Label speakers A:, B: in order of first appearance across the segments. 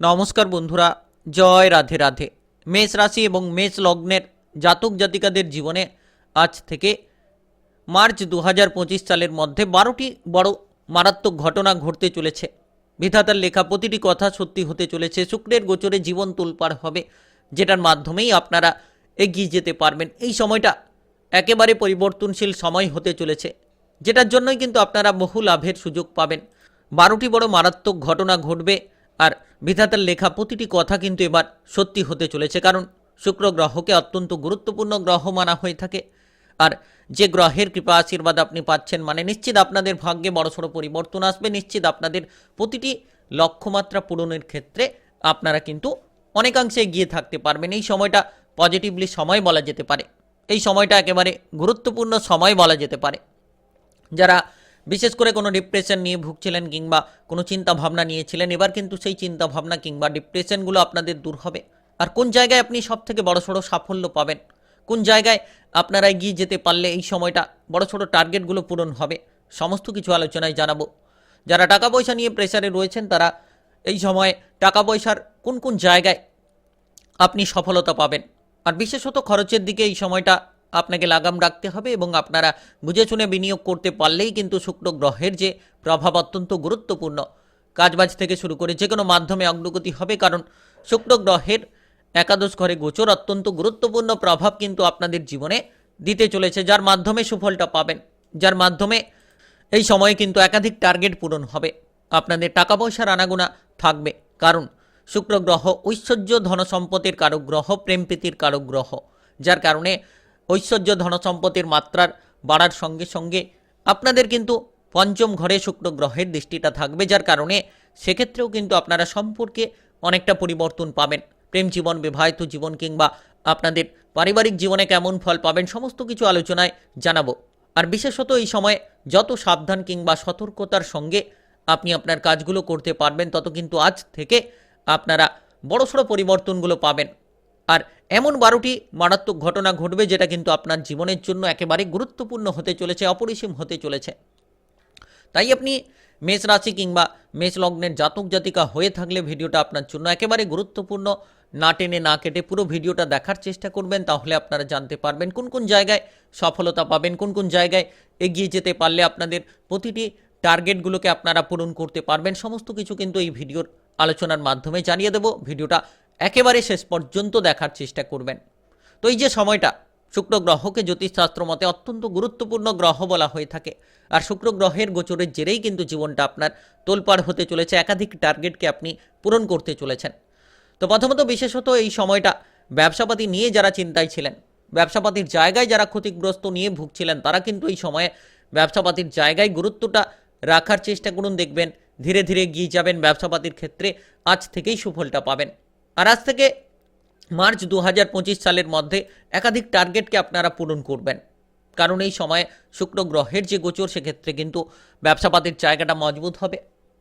A: নমস্কার বন্ধুরা, জয় রাধে রাধে। মেষ রাশি এবং মেষ লগ্নের জাতক জাতিকাদের জীবনে আজ থেকে মার্চ দু হাজার পঁচিশ সালের মধ্যে বারোটি বড় মারাত্মক ঘটনা ঘটতে চলেছে। বিধাতার লেখা প্রতিটি কথা সত্যি হতে চলেছে। শুক্রের গোচরে জীবন তোলপাড় হবে, যেটার মাধ্যমেই আপনারা এগিয়ে যেতে পারবেন। এই সময়টা একেবারে পরিবর্তনশীল সময় হতে চলেছে, যেটার জন্যই কিন্তু আপনারা বহু লাভের সুযোগ পাবেন। বারোটি বড় মারাত্মক ঘটনা ঘটবে আর বিধাতার লেখা প্রতিটি কথা কিন্তু এবার সত্যি হতে চলেছে, কারণ শুক্র গ্রহকে অত্যন্ত গুরুত্বপূর্ণ গ্রহ মানা হয়ে থাকে। আর যে গ্রহের কৃপা আশীর্বাদ আপনি পাচ্ছেন মানে নিশ্চিত আপনাদের ভাগ্যে বড়সড় পরিবর্তন আসবে, নিশ্চিত আপনাদের প্রতিটি লক্ষ্যমাত্রা পূরণের ক্ষেত্রে আপনারা কিন্তু অনেকাংশে এগিয়ে থাকতে পারবেন। এই সময়টা পজিটিভলি সময় বলা যেতে পারে। এই সময়টা একেবারে গুরুত্বপূর্ণ সময় বলা যেতে পারে। যারা বিশেষ করে কোনো ডিপ্রেশন নিয়ে ভুগছিলেন কিংবা কোনো চিন্তা ভাবনা নিয়েছিলেন, এবার কিন্তু সেই চিন্তা ভাবনা কিংবা ডিপ্রেশনগুলো আপনাদের দূর হবে। আর কোন জায়গায় আপনি সব থেকে বড় সড়ো সাফল্য পাবেন? কোন জায়গায় আপনারা এগিয়ে যেতে পারলে এই সময়টা বড় ছোট টার্গেটগুলো পূরণ হবে? সমস্ত কিছু আলোচনায় জানাব। যারা টাকা পয়সা নিয়ে প্রেসারে রয়েছেন, তারা এই সময় টাকা পয়সার কোন কোন জায়গায় আপনি সফলতা পাবেন? আর বিশেষত খরচের দিকে এই সময়টা আপনাকে লাগাম রাখতে হবে এবং আপনারা বুঝে শুনে বিনিয়োগ করতে পারলেই কিন্তু শুক্র গ্রহের যে প্রভাব অত্যন্ত গুরুত্বপূর্ণ। কাজবাজ থেকে শুরু করে যে কোনো মাধ্যমে অগ্রগতি হবে কারণ শুক্র গ্রহের একাদশ ঘরে গোচর অত্যন্ত গুরুত্বপূর্ণ প্রভাব কিন্তু আপনাদের জীবনে দিতে চলেছে, যার মাধ্যমে সুফলটা পাবেন। যার মাধ্যমে এই সময়ে কিন্তু একাধিক টার্গেট পূরণ হবে। আপনাদের টাকা পয়সার আনাগোনা থাকবে কারণ শুক্র গ্রহ ঐশ্বর্য ধনসম্পদের কারক গ্রহ, প্রেম প্রীতির কারক গ্রহ, যার কারণে ঐশ্বর্য ধনসম্পদের মাত্রার বাড়ার সঙ্গে সঙ্গে আপনাদের কিন্তু পঞ্চম ঘরে শুক্র গ্রহের দৃষ্টিটা থাকবে, যার কারণে সেক্ষেত্রেও কিন্তু আপনারা সম্পর্কে অনেকটা পরিবর্তন পাবেন। প্রেম জীবন, বিবাহিত জীবন কিংবা আপনাদের পারিবারিক জীবনে কেমন ফল পাবেন, সমস্ত কিছু আলোচনায় জানাব। আর বিশেষত এই সময়ে যত সাবধান কিংবা সতর্কতার সঙ্গে আপনি আপনার কাজগুলো করতে পারবেন, তত কিন্তু আজ থেকে আপনারা বড়সড় পরিবর্তনগুলো পাবেন। আর এমন বারোটি মারাত্মক ঘটনা ঘটবে যেটা কিন্তু আপনার জীবনের জন্য একেবারে গুরুত্বপূর্ণ হতে চলেছে, অপরিসীম হতে চলেছে। তাই আপনি মেষ রাশি কিংবা মেষ লগ্নের জাতক জাতিকা হয়ে থাকলে ভিডিওটা আপনার জন্য একেবারে গুরুত্বপূর্ণ। না টেনে না কেটে পুরো ভিডিওটা দেখার চেষ্টা করবেন, তাহলে আপনারা জানতে পারবেন কোন কোন জায়গায় সফলতা পাবেন, কোন কোন জায়গায় এগিয়ে যেতে পারলে আপনাদের প্রতিটি টার্গেটগুলোকে আপনারা পূরণ করতে পারবেন। সমস্ত কিছু কিন্তু এই ভিডিওর আলোচনার মাধ্যমে জানিয়ে দেব। ভিডিওটা একেবারে শেষ পর্যন্ত দেখার চেষ্টা করবেন। তো এই যে সময়টা, শুক্র গ্রহকে জ্যোতিষশাস্ত্র মতে অত্যন্ত গুরুত্বপূর্ণ গ্রহ বলা হয়ে থাকে। আর শুক্র গ্রহের গোচরের জেরেই কিন্তু জীবনটা আপনার তোলপাড় হতে চলেছে, একাধিক টার্গেটকে আপনি পূরণ করতে চলেছেন। তো প্রথমত বিশেষত এই সময়টা ব্যবসাপাতি নিয়ে যারা চিন্তায় ছিলেন, ব্যবসাপাতির জায়গায় যারা ক্ষতিগ্রস্ত নিয়ে ভুগছিলেন, তারা কিন্তু এই সময়ে ব্যবসাপাতির জায়গায় গুরুত্বটা রাখার চেষ্টা করুন, দেখবেন ধীরে ধীরে গিয়ে যাবেন, ব্যবসাপাতির ক্ষেত্রে আজ থেকেই সুফলটা পাবেন। আর আজ থেকে মার্চ দু হাজার পঁচিশ সালের মধ্যে একাধিক টার্গেটকে আপনারা পূরণ করবেন। কারণ এই সময়ে শুক্র গ্রহের যে গোচর, সেক্ষেত্রে কিন্তু ব্যবসাপাতির জায়গাটা মজবুত হবে।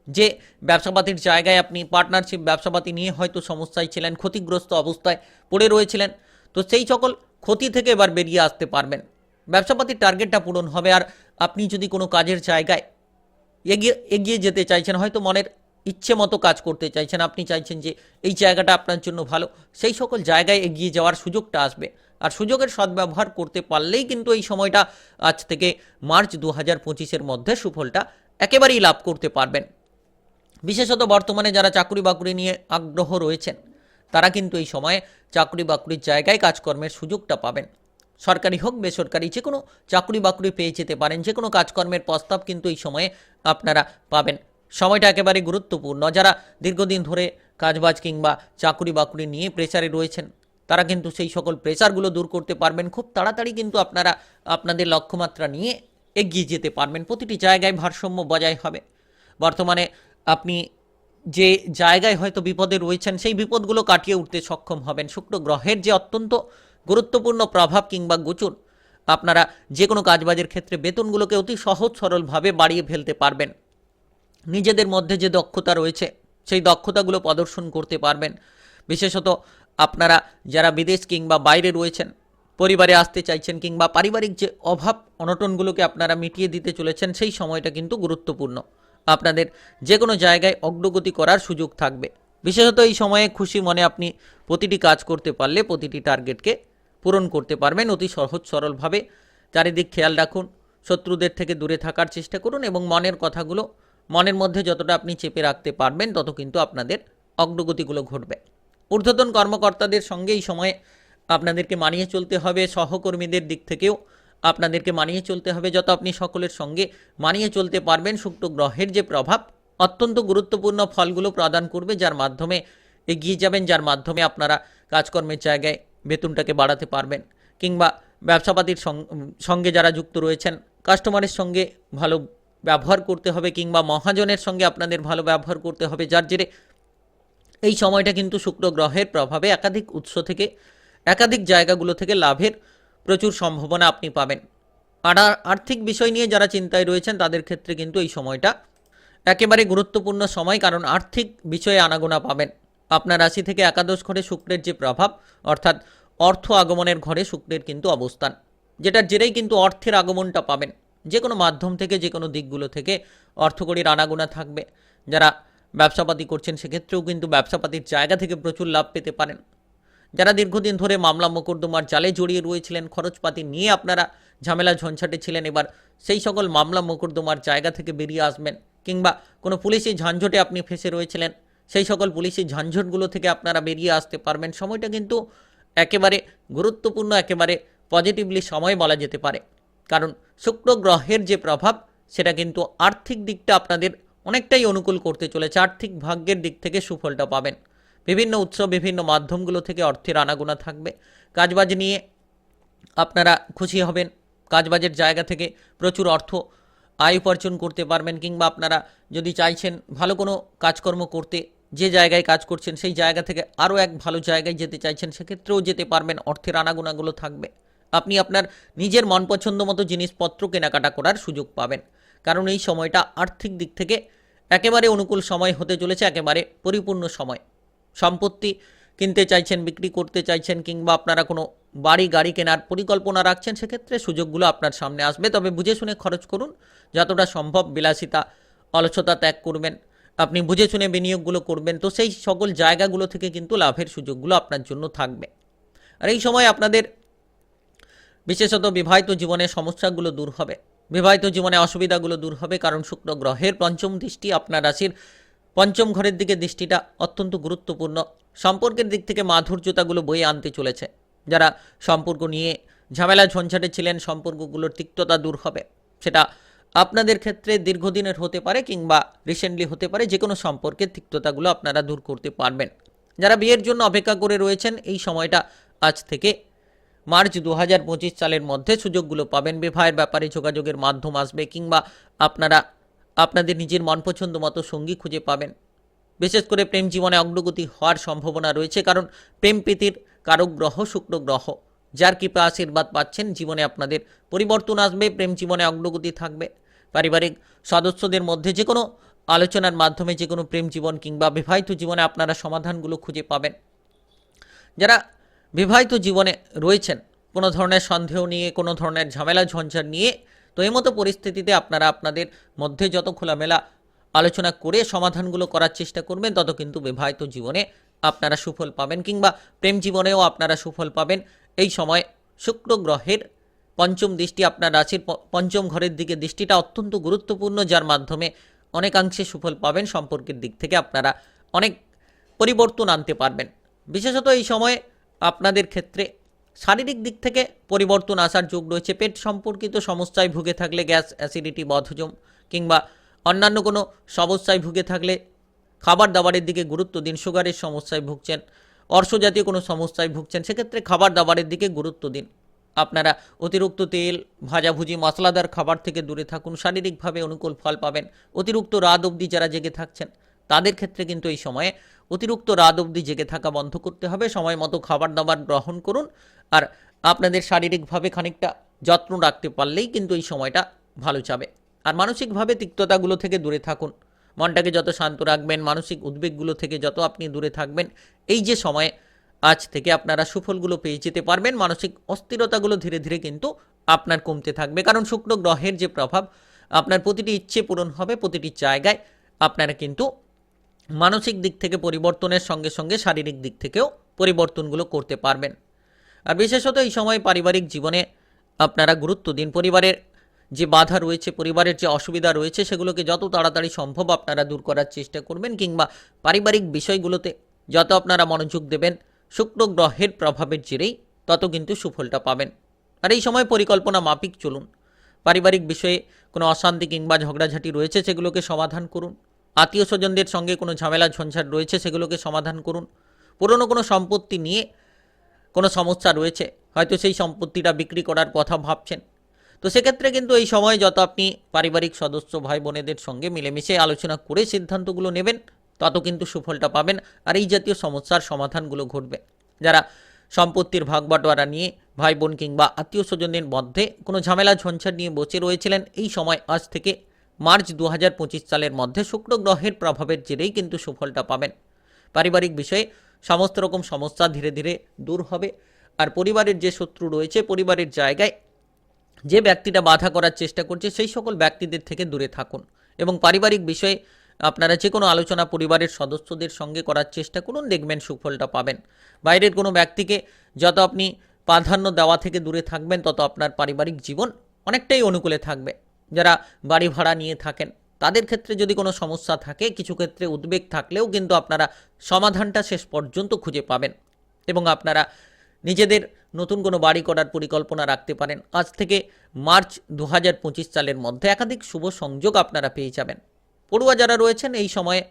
A: যে ব্যবসাপাতির জায়গায় আপনি পার্টনারশিপ ব্যবসাপাতি নিয়ে হয়তো সমস্যায় ছিলেন, ক্ষতিগ্রস্ত অবস্থায় পড়ে রয়েছিলেন, তো সেই সকল ক্ষতি থেকে এবার বেরিয়ে আসতে পারবেন। ব্যবসাপাতির টার্গেটটা পূরণ হবে। আর আপনি যদি কোনো কাজের জায়গায় এগিয়ে এগিয়ে যেতে চাইছেন, হয়তো মনের ইচ্ছে মতো কাজ করতে চাইছেন, আপনি চাইছেন যে এই জায়গাটা আপনার জন্য ভালো, সেই সকল জায়গায় এগিয়ে যাওয়ার সুযোগটা আসবে। আর সুযোগের সদ্ব্যবহার করতে পারলেই কিন্তু এই সময়টা আজ থেকে মার্চ দু হাজার পঁচিশের মধ্যে সুফলটা একেবারেই লাভ করতে পারবেন। বিশেষত বর্তমানে যারা চাকরি বাকরি নিয়ে আগ্রহ রয়েছেন, তারা কিন্তু এই সময়ে চাকরি বাকরির জায়গায় কাজকর্মের সুযোগটা পাবেন। সরকারি হোক, বেসরকারি, যে কোনো চাকরি বাকরি পেয়ে যেতে পারেন, যে কোনো কাজকর্মের প্রস্তাব কিন্তু এই সময়ে আপনারা পাবেন। সময়টা একেবারে গুরুত্বপূর্ণ। যারা দীর্ঘদিন ধরে কাজবাজ কিংবা চাকরি বাকরি নিয়ে প্রেসারে রয়েছেন, তারা কিন্তু সেই সকল প্রেসারগুলো দূর করতে পারবেন। খুব তাড়াতাড়ি কিন্তু আপনারা আপনাদের লক্ষ্যমাত্রা নিয়ে এগিয়ে যেতে পারবেন। প্রতিটি জায়গায় ভারসাম্য বজায় হবে। বর্তমানে আপনি যে জায়গায় হয়তো বিপদে রয়েছেন, সেই বিপদগুলো কাটিয়ে উঠতে সক্ষম হবেন। শুক্র গ্রহের যে অত্যন্ত গুরুত্বপূর্ণ প্রভাব কিংবা গোচর, আপনারা যে কোনো কাজবাজের ক্ষেত্রে বেতনগুলোকে অতি সহজ সরলভাবে বাড়িয়ে ফেলতে পারবেন। নিজেদের মধ্যে যে দক্ষতা রয়েছে, সেই দক্ষতাগুলো প্রদর্শন করতে পারবেন। বিশেষত আপনারা যারা বিদেশ কিংবা বাইরে রয়েছেন, পরিবারে আসতে চাইছেন কিংবা পারিবারিক যে অভাব, অনটনগুলোকে আপনারা মিটিয়ে দিতে চলেছেন, সেই সময়টা কিন্তু গুরুত্বপূর্ণ। আপনাদের যে কোনো জায়গায় অগ্রগতি করার সুযোগ থাকবে। বিশেষত এই সময়ে খুশি মনে আপনি প্রতিটি কাজ করতে পারলে প্রতিটি টার্গেটকে পূরণ করতে পারবেন। অতি সহজ সরলভাবে চারিদিক খেয়াল রাখুন, শত্রুদের থেকে দূরে থাকার চেষ্টা করুন এবং মনের কথাগুলো মনের মধ্যে যতটা আপনি চেপে রাখতে পারবেন, তত কিন্তু আপনাদের অগ্রগতিগুলো ঘটবে। ঊর্ধ্বতন কর্মকর্তাদের সঙ্গে এই সময়ে আপনাদেরকে মানিয়ে চলতে হবে, সহকর্মীদের দিক থেকেও আপনাদেরকে মানিয়ে চলতে হবে। যত আপনি সকলের সঙ্গে মানিয়ে চলতে পারবেন, শুক্র গ্রহের যে প্রভাব, অত্যন্ত গুরুত্বপূর্ণ ফলগুলো প্রদান করবে, যার মাধ্যমে এগিয়ে যাবেন, যার মাধ্যমে আপনারা কাজকর্মের জায়গায় বেতনটাকে বাড়াতে পারবেন। কিংবা ব্যবসাপাতির সঙ্গে যারা যুক্ত রয়েছেন কাস্টমারের সঙ্গে ভালো ব্যবহার করতে হবে কিংবা মহাজনের সঙ্গে আপনাদের ভালো ব্যবহার করতে হবে, যার জেরে এই সময়টা কিন্তু শুক্র গ্রহের প্রভাবে একাধিক উৎস থেকে, একাধিক জায়গাগুলো থেকে লাভের প্রচুর সম্ভাবনা আপনি পাবেন। আর আর- আর্থিক বিষয় নিয়ে যারা চিন্তায় রয়েছেন, তাদের ক্ষেত্রে কিন্তু এই সময়টা একেবারে গুরুত্বপূর্ণ সময়, কারণ আর্থিক বিষয়ে আনাগোনা পাবেন। আপনার রাশি থেকে একাদশ ঘরে শুক্রের যে প্রভাব, অর্থাৎ অর্থ আগমনের ঘরে শুক্রের কিন্তু অবস্থান, যেটার জেরেই কিন্তু অর্থের আগমনটা পাবেন। যে কোনো মাধ্যম থেকে যে কোনো দিকগুলো থেকে অর্থকরীর আনাগোনা থাকবে। যারা ব্যবসাপাতি করছেন, সেক্ষেত্রেও কিন্তু ব্যবসাপাতির জায়গা থেকে প্রচুর লাভ পেতে পারেন। যারা দীর্ঘদিন ধরে মামলা মোকদ্দমার জালে জড়িয়ে রয়েছিলেন, খরচপাতি নিয়ে আপনারা ঝামেলা ঝঞ্ঝাটে ছিলেন, এবার সেই সকল মামলা মোকদ্দমার জায়গা থেকে বেরিয়ে আসবেন। কিংবা কোনো পুলিশি ঝঞ্ঝটে আপনি ফেসে রয়েছিলেন, সেই সকল পুলিশি ঝঞ্ঝটগুলো থেকে আপনারা বেরিয়ে আসতে পারবেন। সময়টা কিন্তু একেবারে গুরুত্বপূর্ণ, একেবারে পজিটিভলি সময় বলা যেতে পারে। কারণ শুক্র গ্রহের যে প্রভাব, সেটা কিন্তু আর্থিক দিকটা আপনাদের অনেকটাই অনুকূল করতে চলেছে। আর্থিক ভাগ্যের দিক থেকে সুফলটা পাবেন। বিভিন্ন উৎস, বিভিন্ন মাধ্যমগুলো থেকে অর্থের আনাগোনা থাকবে। কাজবাজ নিয়ে আপনারা খুশি হবেন। কাজবাজের জায়গা থেকে প্রচুর অর্থ আয় উপার্জন করতে পারবেন, কিংবা আপনারা যদি চাইছেন ভালো কোনো কাজকর্ম করতে, যে জায়গায় কাজ করছেন সেই জায়গা থেকে আরও এক ভালো জায়গায় যেতে চাইছেন, সেক্ষেত্রেও যেতে পারবেন। অর্থের আনাগোনাগুলো থাকবে। আপনি আপনার নিজের মন পছন্দ মতো জিনিসপত্র কেনাকাটা করার সুযোগ পাবেন। কারণ এই সময়টা আর্থিক দিক থেকে একেবারে অনুকূল সময় হতে চলেছে, একেবারে পরিপূর্ণ সময়। সম্পত্তি কিনতে চাইছেন, বিক্রি করতে চাইছেন কিংবা আপনারা কোনো বাড়ি, গাড়ি কেনার পরিকল্পনা রাখছেন, সেক্ষেত্রে সুযোগগুলো আপনার সামনে আসবে। তবে বুঝে শুনে খরচ করুন, যতটা সম্ভব বিলাসিতা, অলসতা ত্যাগ করবেন। আপনি বুঝে শুনে বিনিয়োগগুলো করবেন। তো সেই সকল জায়গাগুলো থেকে কিন্তু লাভের সুযোগগুলো আপনার জন্য থাকবে। আর এই সময় আপনাদের বিশেষত বিবাহিত জীবনের সমস্যাগুলো দূর হবে। বিবাহিত জীবনে অসুবিধাগুলো দূর হবে কারণ শুক্র গ্রহের পঞ্চম দৃষ্টি আপনার রাশির পঞ্চম ঘরের দিকে দৃষ্টিটা অত্যন্ত গুরুত্বপূর্ণ। সম্পর্কের দিক থেকে মাধুর্যতাগুলো বয়ে আনতে চলেছে। যারা সম্পর্ক নিয়ে ঝামেলা ঝঞ্ঝাটে ছিলেন, সম্পর্কগুলোর তিক্ততা দূর হবে। সেটা আপনাদের ক্ষেত্রে দীর্ঘদিনের হতে পারে কিংবা রিসেন্টলি হতে পারে যে কোনো সম্পর্কের তিক্ততাগুলো আপনারা দূর করতে পারবেন। যারা বিয়ের জন্য অপেক্ষা করে রয়েছেন, এই সময়টা আজ থেকে মার্চ দু হাজার পঁচিশ সালের মধ্যে সুযোগগুলো পাবেন। বিবাহের ব্যাপারে যোগাযোগের মাধ্যম আসবে কিংবা আপনারা, আপনাদের নিজের মনপছন্দ মতো সঙ্গী খুঁজে পাবেন। বিশেষ করে প্রেম জীবনে অগ্রগতি হওয়ার সম্ভাবনা রয়েছে কারণ প্রেম প্রীতির কারক গ্রহ শুক্র গ্রহ, যার কৃপা আশীর্বাদ পাচ্ছেন। জীবনে আপনাদের পরিবর্তন আসবে, প্রেম জীবনে অগ্রগতি থাকবে। পারিবারিক সদস্যদের মধ্যে যে কোনো আলোচনার মাধ্যমে যে কোনো প্রেম জীবন কিংবা বিবাহিত জীবনে আপনারা সমাধানগুলো খুঁজে পাবেন। যারা বিবাহিত জীবনে রয়েছেন। কোনো ধরনের সন্দেহ নিয়ে, কোনো ধরনের ঝামেলা ঝঞ্ঝাট নিয়ে, তো এই মতো পরিস্থিতিতে আপনারা আপনাদের মধ্যে যত খোলামেলা আলোচনা করে সমাধানগুলো করার চেষ্টা করবেন, তত কিন্তু বিবাহিত জীবনে আপনারা সুফল পাবেন কিংবা প্রেম জীবনেও আপনারা সুফল পাবেন। এই সময় শুক্র গ্রহের পঞ্চম দৃষ্টি আপনার রাশির পঞ্চম ঘরের দিকে দৃষ্টিটা অত্যন্ত গুরুত্বপূর্ণ, যার মাধ্যমে অনেকাংশে সুফল পাবেন। সম্পর্কের দিক থেকে আপনারা অনেক পরিবর্তন আনতে পারবেন। বিশেষত এই সময়ে আপনাদের ক্ষেত্রে শারীরিক দিক থেকে পরিবর্তন আসার যোগ রয়েছে। পেট সম্পর্কিত সমস্যায় ভুগে থাকলে গ্যাস, অ্যাসিডিটি, বদহজম কিংবা অন্যান্য কোনো সমস্যায় ভুগে থাকলে খাবার দাবারের দিকে গুরুত্ব দিন, সুগারের সমস্যায় ভুগছেন অর্শজাতীয় কোনো সমস্যায় ভুগছেন, সেক্ষেত্রে খাবার দাবারের দিকে গুরুত্ব দিন। আপনারা অতিরিক্ত তেল, ভাজাভুজি, মশলাদার খাবার থেকে দূরে থাকুন, শারীরিকভাবে অনুকূল ফল পাবেন। অতিরিক্ত রাত অবধি যারা জেগে থাকছেন তাদের ক্ষেত্রে কিন্তু এই সময়ে অতিরিক্ত রাত অবধি জেগে থাকা বন্ধ করতে হবে। সময় মতো খাবার দাবার গ্রহণ করুন। আর আপনাদের শারীরিকভাবে খানিকটা যত্ন রাখতে পারলেই কিন্তু এই সময়টা ভালো যাবে। আর মানসিকভাবে তিক্ততাগুলো থেকে দূরে থাকুন। মনটাকে যত শান্ত রাখবেন, মানসিক উদ্বেগগুলো থেকে যত আপনি দূরে থাকবেন, এই যে সময়ে আজ থেকে আপনারা সুফলগুলো পেয়ে যেতে পারবেন, মানসিক অস্থিরতাগুলো ধীরে ধীরে কিন্তু আপনার কমতে থাকবে। কারণ শুক্র গ্রহের যে প্রভাব, আপনার প্রতিটি ইচ্ছে পূরণ হবে, প্রতিটি জায়গায় আপনারা কিন্তু মানসিক দিক থেকে পরিবর্তনের সঙ্গে সঙ্গে শারীরিক দিক থেকেও পরিবর্তনগুলো করতে পারবেন। আর বিশেষত এই সময় পারিবারিক জীবনে আপনারা গুরুত্ব দিন। পরিবারের যে বাধা রয়েছে, পরিবারের যে অসুবিধা রয়েছে, সেগুলোকে যত তাড়াতাড়ি সম্ভব আপনারা দূর করার চেষ্টা করবেন কিংবা পারিবারিক বিষয়গুলোতে যত আপনারা মনোযোগ দেবেন, শুক্র গ্রহের প্রভাবের জেরেই তত কিন্তু সুফলটা পাবেন। আর এই সময় পরিকল্পনা মাফিক চলুন। পারিবারিক বিষয়ে কোনো অশান্তি কিংবা ঝগড়াঝাটি রয়েছে, সেগুলোকে সমাধান করুন। আত্মীয় স্বজনদের সঙ্গে কোনো ঝামেলা, ঝঞ্ঝাট রয়েছে, সেগুলোকে সমাধান করুন। পুরনো কোনো সম্পত্তি নিয়ে কোনো সমস্যা রয়েছে, হয়তো সেই সম্পত্তিটা বিক্রি করার কথা ভাবছেন। তো সেক্ষেত্রে কিন্তু এই সময় যত আপনি পারিবারিক সদস্য, ভাই বোনেদের সঙ্গে মিলেমিশে আলোচনা করে সিদ্ধান্তগুলো নেবেন, তত কিন্তু সুফলটা পাবেন। আর এই জাতীয় সমস্যার সমাধানগুলো ঘটবে। যারা সম্পত্তির ভাগ বাটোয়ারা নিয়ে ভাই বোন কিংবা আত্মীয় স্বজনদের মধ্যে কোনো ঝামেলা, ঝঞ্ঝাট নিয়ে বসে রয়েছিলেন, এই সময় আজ থেকে মার্চ দু হাজার পঁচিশ সালের মধ্যে শুক্র গ্রহের প্রভাবের জেরেই কিন্তু সুফলটা পাবেন। পারিবারিক বিষয়ে সমস্ত রকম সমস্যা ধীরে ধীরে দূর হবে। আর পরিবারের যে শত্রু রয়েছে, পরিবারের জায়গায় যে ব্যক্তিটা বাধা করার চেষ্টা করছে, সেই সকল ব্যক্তিদের থেকে দূরে থাকুন। এবং পারিবারিক বিষয়ে আপনারা যে কোনো আলোচনা পরিবারের সদস্যদের সঙ্গে করার চেষ্টা করুন, দেখবেন সুফলটা পাবেন। বাইরের কোনো ব্যক্তিকে যত আপনি প্রাধান্য দেওয়া থেকে দূরে থাকবেন, তত আপনার পারিবারিক জীবন অনেকটাই অনুকূলে থাকবে। যারা বাড়ি ভাড়া নিয়ে থাকেন, তাদের ক্ষেত্রে যদি কোনো সমস্যা থাকে, কিছু ক্ষেত্রে উদ্বেগ থাকলেও কিন্তু আপনারা সমাধানটা শেষ পর্যন্ত খুঁজে পাবেন এবং আপনারা নিজেদের নতুন কোনো বাড়ি করার পরিকল্পনা রাখতে পারেন। আজ থেকে মার্চ দু হাজার পঁচিশ সালের মধ্যে একাধিক শুভ সংযোগ আপনারা পেয়ে যাবেন। পড়ুয়া যারা রয়েছেন, এই সময়ে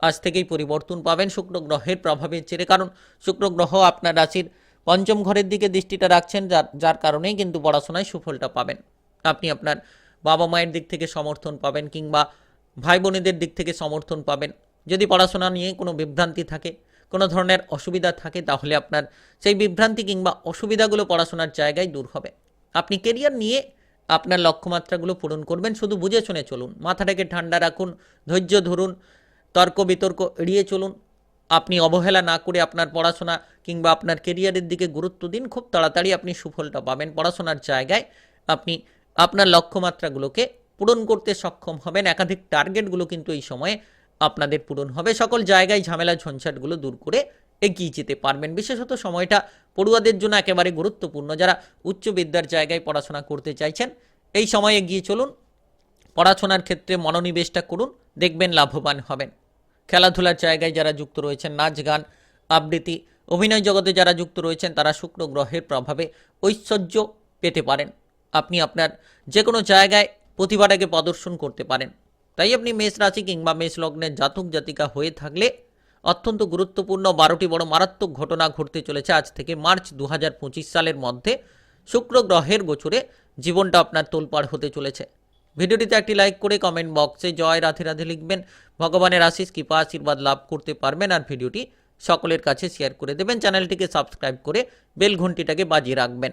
A: আজ থেকেই পরিবর্তন পাবেন শুক্র গ্রহের প্রভাবের জেরে, কারণ শুক্র গ্রহ আপনার রাশির পঞ্চম ঘরের দিকে দৃষ্টিটা রাখছেন, যার যার কারণেই কিন্তু পড়াশোনায় সুফলটা পাবেন। আপনি আপনার বাবা মায়ের দিক থেকে সমর্থন পাবেন কিংবা ভাই বোনেদের দিক থেকে সমর্থন পাবেন। যদি পড়াশোনা নিয়ে কোনো বিভ্রান্তি থাকে, কোনো ধরনের অসুবিধা থাকে, তাহলে আপনার সেই বিভ্রান্তি কিংবা অসুবিধাগুলো পড়াশোনার জায়গায় দূর হবে। আপনি কেরিয়ার নিয়ে আপনার লক্ষ্যমাত্রাগুলো পূরণ করবেন, শুধু বুঝে শুনে চলুন। মাথাটাকে ঠান্ডা রাখুন, ধৈর্য ধরুন, তর্ক বিতর্ক এড়িয়ে চলুন। আপনি অবহেলা না করে আপনার পড়াশোনা কিংবা আপনার কেরিয়ারের দিকে গুরুত্ব দিন। খুব তাড়াতাড়ি আপনি সুফলটা পাবেন। পড়াশোনার জায়গায় আপনি আপনার লক্ষ্যমাত্রাগুলোকে পূরণ করতে সক্ষম হবেন। একাধিক টার্গেটগুলো কিন্তু এই সময়ে আপনাদের পূরণ হবে। সকল জায়গায় ঝামেলা ঝঞ্ঝাটগুলো দূর করে এগিয়ে যেতে পারবেন। বিশেষত সময়টা পড়ুয়াদের জন্য একেবারে গুরুত্বপূর্ণ। যারা উচ্চ বিদ্যার জায়গায় পড়াশোনা করতে চাইছেন, এই সময়ে এগিয়ে চলুন। পড়াশোনার ক্ষেত্রে মনোনিবেশটা করুন। দেখবেন লাভবান হবেন। খেলাধুলার জায়গায় যারা যুক্ত রয়েছেন, নাচ গান, আবৃত্তি, অভিনয় জগতে যারা যুক্ত রয়েছেন, তারা শুক্র গ্রহের প্রভাবে ঐশ্বর্য পেতে পারেন। আপনি আপনার যে কোনো জায়গায় প্রতিভাটাকে প্রদর্শন করতে পারেন। তাই আপনি মেষ রাশি কিংবা মেষ লগ্নের জাতক জাতিকা হয়ে থাকলে অত্যন্ত গুরুত্বপূর্ণ বারোটি বড় মারাত্মক ঘটনা ঘটতে চলেছে আজ থেকে মার্চ দু হাজার পঁচিশ সালের মধ্যে। শুক্র গ্রহের গোচরে জীবনটা আপনার তোলপাড় হতে চলেছে। ভিডিওটিতে একটি লাইক করে কমেন্ট বক্সে জয় রাধে রাধে লিখবেন। ভগবানের আশিস কৃপা, আশীর্বাদ লাভ করতে পারবেন আর ভিডিওটি সকলের কাছে শেয়ার করে দেবেন। চ্যানেলটিকে সাবস্ক্রাইব করে বেল ঘন্টিটাকে বাজিয়ে রাখবেন।